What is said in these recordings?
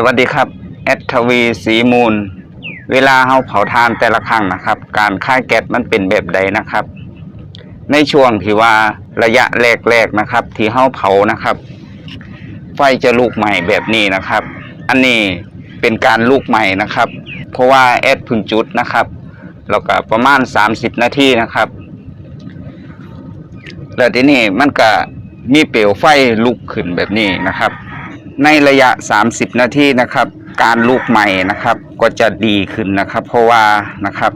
สวัสดีครับแอดทวีสีมูล เวลาเฮาเผาทานแต่ละครั้งนะครับ การค่ายแก๊สมันเป็นแบบใดนะครับ ในช่วงที่ว่าระยะแรกๆนะครับ ที่เฮาเผานะครับ ไฟจะลุกใหม่แบบนี้นะครับ อันนี้เป็นการลุกใหม่นะครับ เพราะว่าแอดพึ่งจุดนะครับแล้วก็ประมาณ 30 นาทีนะครับ แล้วทีนี้มันก็มีเปลวไฟลุกขึ้นแบบนี้นะครับ ในระยะ 30 นาทีนะครับ การลุกใหม่นะครับ ก็จะดีขึ้นนะครับ เพราะว่านะครับ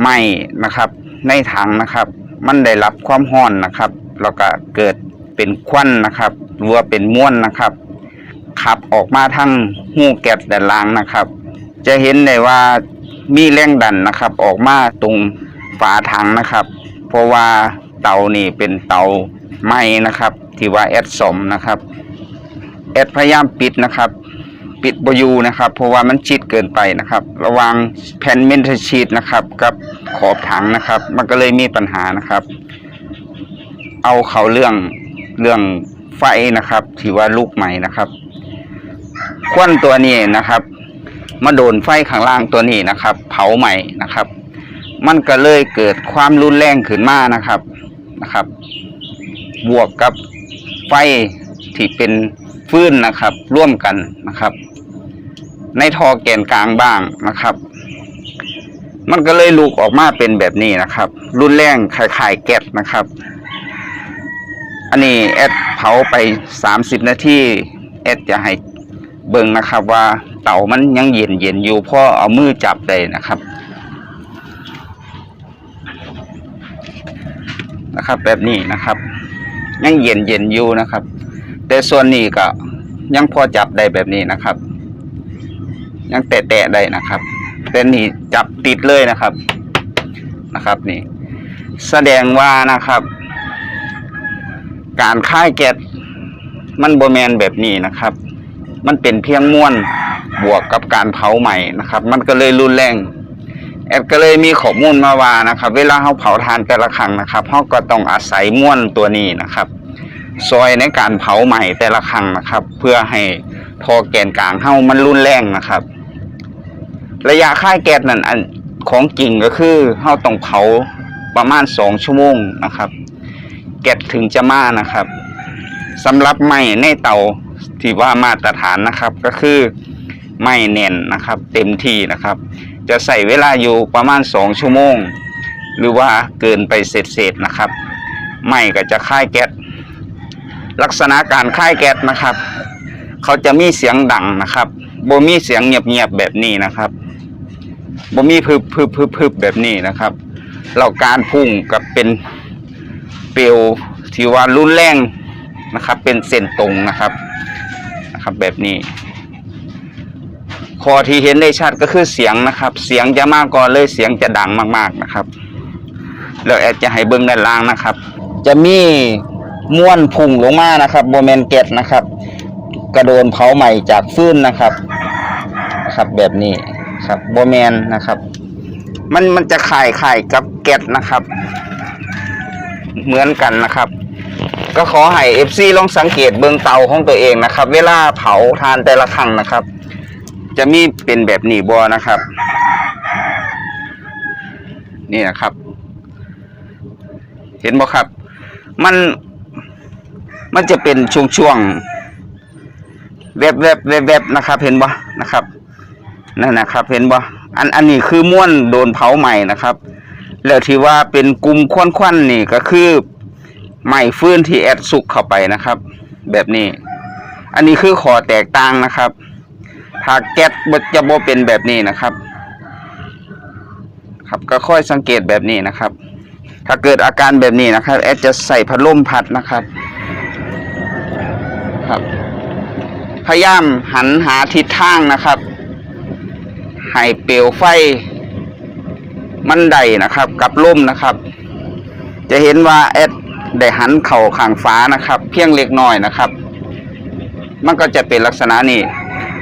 ไหม้นะครับ ในถังนะครับ มันได้รับความร้อนนะครับแล้วก็เกิดเป็นควันนะครับหรือว่าเป็นม้วนนะครับขับออกมาทั้งหูแก๊สด้านล่างนะครับ จะเห็นได้ว่ามีแรงดันนะครับ ออกมาตรงฝาถังนะครับ เพราะว่าเตานี่เป็นเตาไหม้นะครับ ที่ว่าแอดสมนะครับ แอดพยายามปิดนะครับ ปิดบอยูนะครับ เพราะว่ามันชิดเกินไปนะครับ ระวังแผ่นเมนเทชีตนะครับ กับขอบถังนะครับ มันก็เลยมีปัญหานะครับ เอาเขาเรื่องเรื่องไฟนะครับที่ว่าลูกใหม่นะครับควันตัวนี้นะครับ มาโดนไฟข้างล่างตัวนี้นะครับ เผาใหม่นะครับ มันก็เลยเกิดความรุนแรงขึ้นมานะครับนะครับ บวกกับไฟที่เป็น ฟื้นนะครับ ร่วมกันนะครับ ในท่อแกนกลางบ้างนะครับ มันก็เลยลุกออกมาเป็นแบบนี้นะครับ รุนแรงคล้ายๆแก๊สนะครับ อันนี้แอดเผาไป30นาทีแอดจะให้เบิ่งนะครับ ว่าเต่ามันยังเย็นเย็นอยู่เพราะเอามือจับได้นะครับนะครับแบบนี้นะครับ ยังเย็นเย็นอยู่นะครับ แต่ส่วนนี้ก็ยังพอจับได้แบบนี้นะครับ ยังแตะๆได้นะครับแต่นี่จับติดเลยนะครับนะครับ นี่ แสดงว่านะครับ การค่ายแก๊สมันโบแมนแบบนี้นะครับ มันเป็นเพียงม้วนบวกกับการเผาใหม่นะครับ มันก็เลยรุนแรงแอดก็เลยมีข้อมูลมาว่านะครับ เวลาเขาเผาทานแต่ละครั้งนะครับเขาก็ต้องอาศัยม้วนตัวนี้นะครับ ซอยในการเผาใหม่แต่ละครั้งนะครับ เพื่อให้ทอแกนกลางเฮามันรุนแรงนะครับ ระยะค่ายแก๊สนั่นอันของจริงก็คือเฮาต้องเผาประมาณสองชั่วโมงนะครับ แก๊สถึงจะมานะครับสำหรับไหม้ในเตาที่ว่ามาตรฐานนะครับ ก็คือไม้แน่นนะครับ เต็มที่นะครับ จะใส่เวลาอยู่ประมาณสองชั่วโมง หรือว่าเกินไปเศษๆนะครับไม้ก็จะค่ายแก๊ส ลักษณะการค่ายแก๊สนะครับ เขาจะมีเสียงดังนะครับบ่มีเสียงเงียบๆแบบนี้นะครับบ่มีพึบพึบพึบพึบแบบนี้นะครับแล้วการพุ่งกับเป็นเปลวที่ว่ารุนแรงนะครับ เป็นเส้นตรงนะครับนะครับ แบบนี้ข้อที่เห็นได้ชัดก็คือเสียงนะครับ เสียงจะมากก่อนเลยเสียงจะดังมากๆนะครับ แล้วแอดจะให้เบิ้งด้านล่างนะครับ จะมี ม้วนพุ่งลงมานะครับโบแมนเกตนะครับ กระโดนเผาใหม่จากฟืนนะครับ ครับแบบนี้ครับโบแมนนะครับ มันมันจะคล้ายคล้ายกับแก๊สนะครับ เหมือนกันนะครับก็ขอให้เอฟซีลองสังเกตเบื้องเตาของตัวเองนะครับ เวลาเผาทานแต่ละครั้งนะครับ จะมีเป็นแบบหนีบันะครับ นี่นะครับ เห็นบ่ครับ มัน มันจะเป็นช่วงๆแวบๆแวบๆแวบนะครับ เห็นบ่นะครับนั่นนะครับ เห็นบ่อันอันนี้คือม้วนโดนเผาใหม่นะครับ แล้วที่ว่าเป็นกลุ่มควันๆนี่ก็คือไหม้ฟืนที่แอดสุกเข้าไปนะครับ แบบนี้ อันนี้คือขอแตกต่างนะครับถ้าแก๊สจะโบเป็นแบบนี้นะครับ ครับก็ค่อยสังเกตแบบนี้นะครับ ถ้าเกิดอาการแบบนี้นะครับ แอดจะใส่พัดลมพัดนะครับ ครับ พยายามหันหาทิศทางนะครับให้เปลวไฟ มันได้นะครับ กับล่มนะครับ จะเห็นว่าแอดได้หันเข่าข้างฟ้านะครับ เพียงเล็กน้อยนะครับ มันก็จะเป็นลักษณะนี้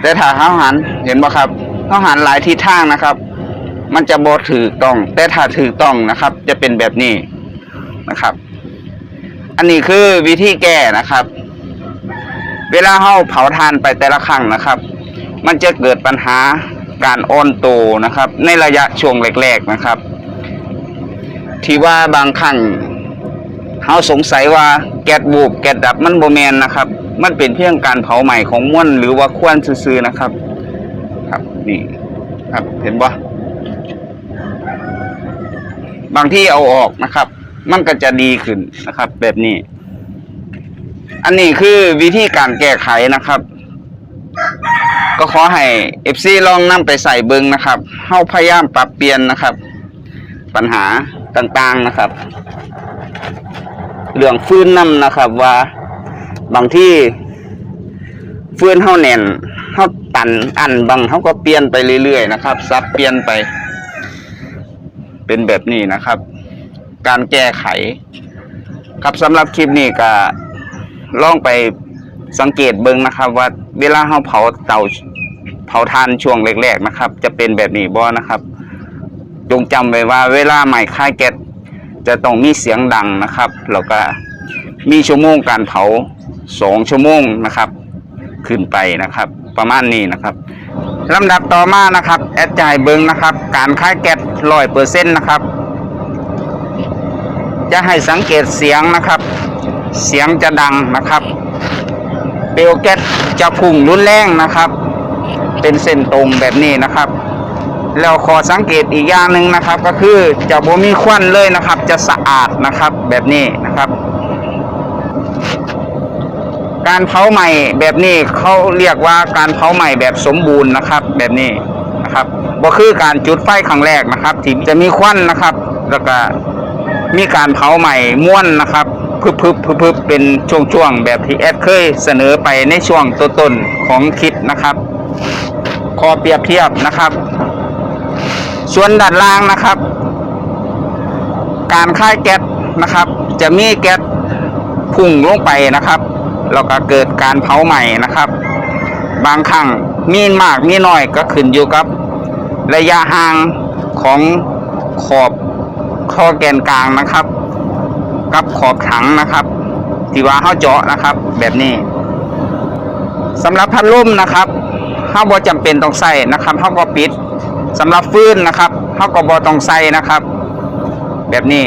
แต่ถ้าเขาหันเห็นบ่ครับเขาหันหลายทิศทางนะครับ มันจะบ่ถือต้อง แต่ถ้าถือต้องนะครับ จะเป็นแบบนี้นะครับ อันนี้คือวิธีแก้นะครับ เวลาเฮาเผาทานไปแต่ละครั้งนะครับ มันจะเกิดปัญหาการอ่อนโตนะครับ ในระยะช่วงแรกๆนะครับ ที่ว่าบางครั้งเขาสงสัยว่าแก๊สบูบแก๊สดับมันโบแมนนะครับ มันเป็นเพียงการเผาใหม่ของม้วนหรือว่าควันซื่อๆนะครับ ครับนี่ครับเห็นปะบางที่เอาออกนะครับ มันก็จะดีขึ้นนะครับ แบบนี้ อันนี้คือวิธีการแก้ไขนะครับ ก็ขอให้ FC ลองนำไปใส่เบิงนะครับเฮาพยายามปรับเปลี่ยนนะครับ ปัญหาต่างๆนะครับ เรื่องฟื้นน้ำนะครับว่าบางที่ฟื้นเฮาแน่นเฮาตันอันบางเฮาก็เปลี่ยนไปเรื่อยๆนะครับซับเปลี่ยนไป เป็นแบบนี้นะครับ การแก้ไข ครับสำหรับคลิปนี้ก็ ลองไปสังเกตเบิ่งนะครับ ว่าเวลาเฮาเผาเตาเผาทานช่วงแรกๆนะครับ จะเป็นแบบนี้บ่นะครับ จงจำไว้ว่าเวลาใหม่ค่ายแก๊สจะต้องมีเสียงดังนะครับแล้วก็มีชั่วโมงการเผาสองชั่วโมงนะครับ ขึ้นไปนะครับ ประมาณนี้นะครับลำดับต่อมานะครับ แอดจ่ายเบิงนะครับ การค่ายแก๊สร้อยเปอร์เซ็นต์นะครับ จะให้สังเกตเสียงนะครับ เสียงจะดังนะครับ เปลวแก๊สจะพุ่งรุนแรงนะครับ เป็นเส้นตรงแบบนี้นะครับ แล้วขอสังเกตอีกอย่างหนึ่งนะครับ ก็คือจะบ่มีควันเลยนะครับ จะสะอาดนะครับแบบนี้นะครับ การเผาใหม่แบบนี้เขาเรียกว่าการเผาใหม่แบบสมบูรณ์นะครับ แบบนี้นะครับบ่คือการจุดไฟครั้งแรกนะครับที่จะมีควันนะครับ แล้วก็มีการเผาใหม่ม้วนนะครับ พึบพึบพึบพึบเป็นช่วงๆแบบที่แอดเคยเสนอไปในช่วงต้นๆของคลิปนะครับขอเปรียบเทียบนะครับ ส่วนด้านล่างนะครับ การค่ายแก๊สนะครับ จะมีแก๊สพุ่งลงไปนะครับแล้วก็เกิดการเผาใหม่นะครับ บางครั้งมีมากมีน้อยก็ขึ้นอยู่กับ ระยะห่างของขอบข้อแกนกลางนะครับ กับขอบถังนะครับที่ว่าเขาเจาะนะครับ แบบนี้สำหรับพัดลมนะครับเขาบ่จำเป็นต้องใส่นะครับเขาก็ปิดสำหรับฟื้นนะครับเขาก็บ่ต้องใส่นะครับ แบบนี้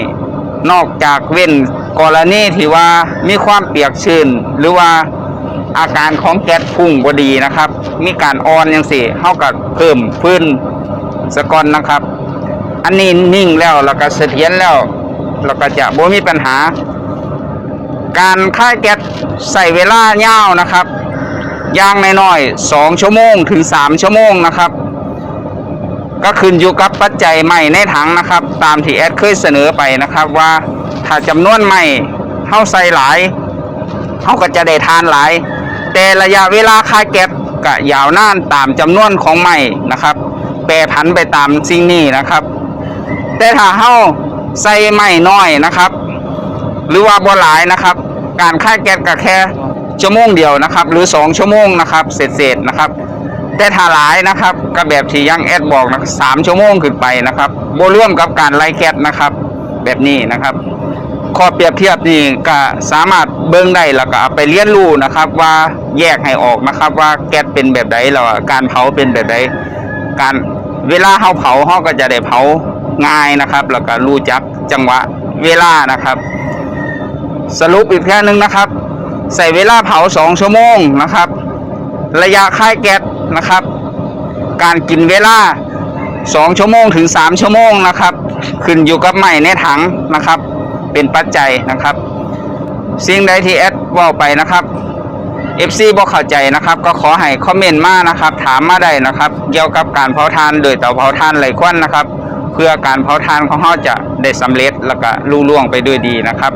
นอกจากเว้นกรณีที่ว่ามีความเปียกชื้นหรือว่าอาการของแก๊สพุ่งบดีนะครับ มีการอ่อนยังสิเท่ากับเพิ่มพื้นสกอนนะครับ อันนี้นิ่งแล้วแล้วก็เสถียรแล้ว เราก็จะบ่มีปัญหา การค่ายแก๊สใส่เวลายาวนะครับอย่างน้อยๆสองชั่วโมงถึงสามชั่วโมงนะครับ ก็ขึ้นอยู่กับปัจจัยใหม่ในถังนะครับ ตามที่แอดเคยเสนอไปนะครับว่าถ้าจำนวนใหม่เท่าใส่หลายเขาก็จะได้ทานหลาย แต่ระยะเวลาค่าแก๊สก็ยาวนานตามจำนวนของใหม่นะครับ แปรผันไปตามสิ่งนี้นะครับ แต่ถ้าเฮา ใส่ใหม่น้อยนะครับ หรือว่าบ่หลายนะครับ การค่าแก๊สก็แค่ชั่วโมงเดียวนะครับ หรือสองชั่วโมงนะครับเสร็จๆนะครับ แต่ถ้าหลายนะครับก็แบบที่ยังแอดบอกนะสามชั่วโมงขึ้นไปนะครับโบร่วมกับการไล่แก๊สนะครับ แบบนี้นะครับข้อเปรียบเทียบนี่ก็สามารถเบิ่งได้แล้วก็ไปเรียนรู้นะครับ ว่าแยกให้ออกนะครับ ว่าแก๊สเป็นแบบใดแล้วการเผาเป็นแบบใดการเวลาเฮาเผาเฮาก็จะได้เผา ง่ายนะครับ แล้วก็รู้จักจังหวะเวลานะครับ สรุปอีกแค่นึงนะครับ ใส่เวลาเผาสองชั่วโมงนะครับ ระยะค่ายแก๊สนะครับ การกินเวลา2ชั่วโมงถึง3ชั่วโมงนะครับ ขึ้นอยู่กับใหม่ในถังนะครับ เป็นปัจจัยนะครับสิ่งใดที่แอดว่าไปนะครับ FC บอกเข้าใจนะครับ ก็ขอให้คอมเมนต์มานะครับ ถามมาได้นะครับ เกี่ยวกับการเผาทานโดยเตาเผาทานไหลควันนะครับ พื่อการเผาทานของเขาจะได้สำเร็จแล้วก็ลุล่วงไปด้วยดีนะครับ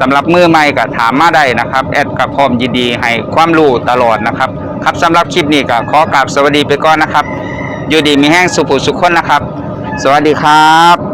สำหรับมือใหม่ก็ถามมาได้นะครับแอดกับพร้อมยินดีให้ความรู้ตลอดนะครับ ครับสำหรับคลิปนี้ก็ขอกราบสวัสดีไปก่อนนะครับ อยู่ดีมีแห้งสุขุสุขคนนะครับ สวัสดีครับ